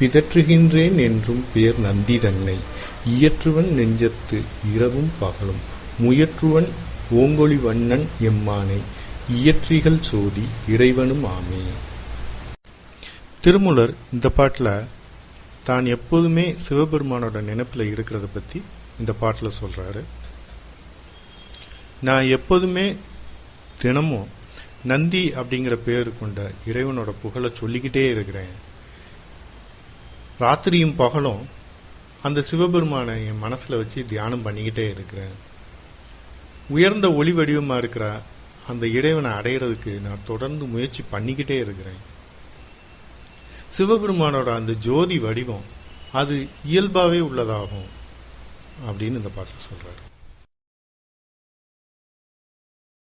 பிதற்றுகின்றேன் என்றும் பேர் நந்தி தன்னை இயற்றுவன் நெஞ்சத்து இரவும் பகலும். முயற்றுவன் ஓங்கொழி வண்ணன் எம்மானை. இயற்றிகள் சோதி இறைவனும் ஆமே. திருமூலர் இந்த பாட்டில் தான் எப்போதுமே சிவபெருமானோட நினைப்பில் இருக்கிறத பற்றி இந்த பாட்டில் சொல்கிறாரு நான் எப்போதுமே தினமும் நந்தி அப்படிங்கிற பேர் கொண்ட இறைவனோட புகழை சொல்லிக்கிட்டே இருக்கிறேன். ராத்திரியும் பகலும் அந்த சிவபெருமானை என் மனசில் வச்சு தியானம் பண்ணிக்கிட்டே இருக்கிறேன். உயர்ந்த ஒளி வடிவமாக இருக்கிற அந்த இறைவனை அடையிறதுக்கு நான் தொடர்ந்து முயற்சி பண்ணிக்கிட்டே இருக்கிறேன். சிவபெருமானோட அந்த ஜோதி வடிவம் அது இயல்பாகவே உள்ளதாகும் அப்படின்னு இந்த பாட்டில் சொல்கிறாரு